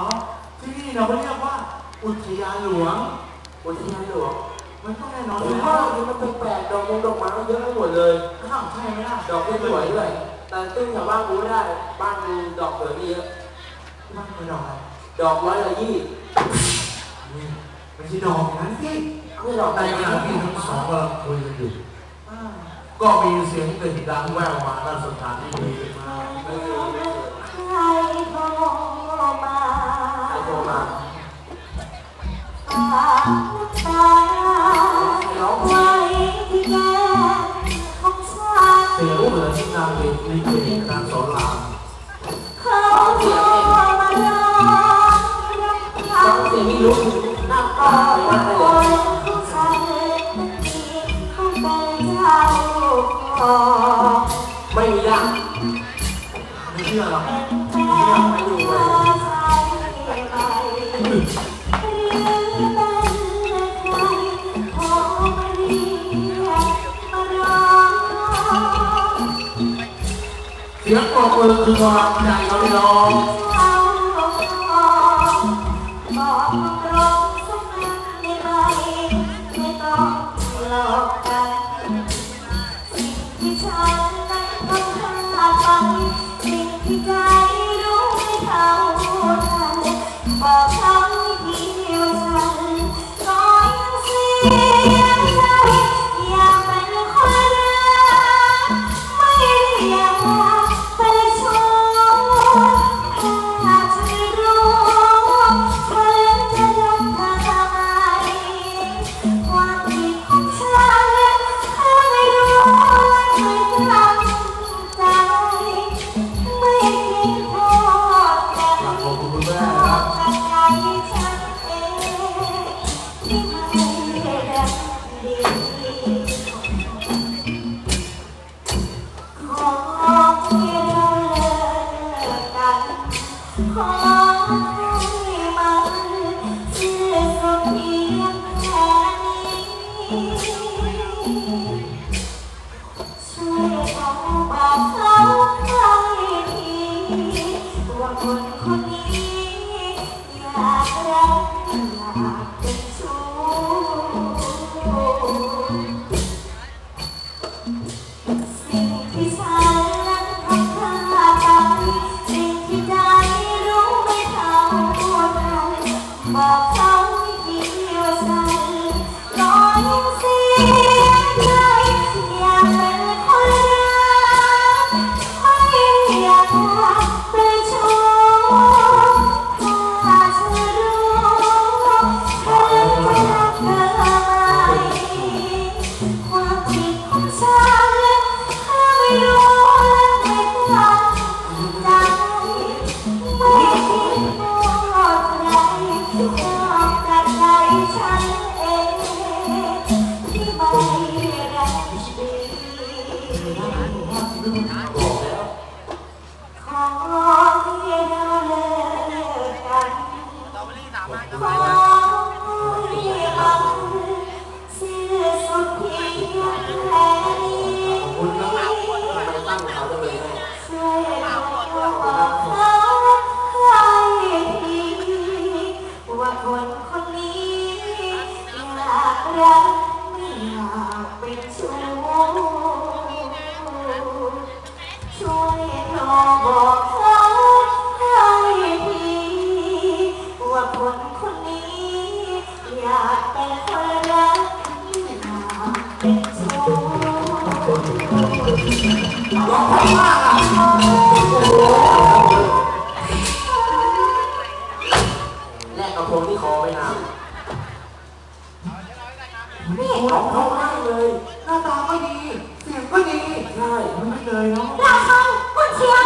อ๋อที่นี่เราก็เรียกว่าอุทยานหลวง อุทยานหลวง มันต้องแน่นอนผอยู่มแล้ว่าวนี่มันแปลกๆดอกมงดอกไม้เยอะไปหมดเลยอ้าวใช่ไหมล่ะ ดอกก็สวยด้วยแต่ตึ้งแถวบ้านกูไม่ได้ บ้านกูดอกสวยไม่เยอะที่บ้านเป็นดอกอะไรดอกร้อยละยี่นี่ไม่ใช่ดอกอย่างนั้นสิไม่ดอกในในขงาณะนที่ทั้งสองกำลังคุยกันอยู่อ่าก็มีเสียงกระดิ่งดังแว่วมาณสถานที่นี้ไม่เคยไม่เคยใครางเอกลิเกนางสอนรามเขาโทรมาร้องฟังเสียงไม่รู้น้าต่อไปคมากเลยนของเขาเป็นเจ้าขอไม่มีด่างไม่เชื่อหรอกแฟนมาอยู่ใช่ไมหรือเป็น สียงปรบมือคือกำลังใจเขาพี่น้องเจ้าของบอกตรงสักคำได้ไหมไขอให้มันเชื่อสัตย์เพียงแค่นี้ช่วยเอาบอกเขาให้ทีว่าคนคนนี้อยากรักอยากเป็นชู้ คนคนนี้อยากรักไม่อยากเป็นชู้ช่วยโทรบอกเขาให้ทีว่าคนคนนี้อยากเป็นคนรักไม่อยากเป็นชู้ร้องเพราะมาก แลกกับพงที่คอไม่นานนี่ร้องเพราะมากเลย หน้าตาก็ดี เสียงก็ดี ใช่ มันไม่เลยเนาะราชันคุณเชียง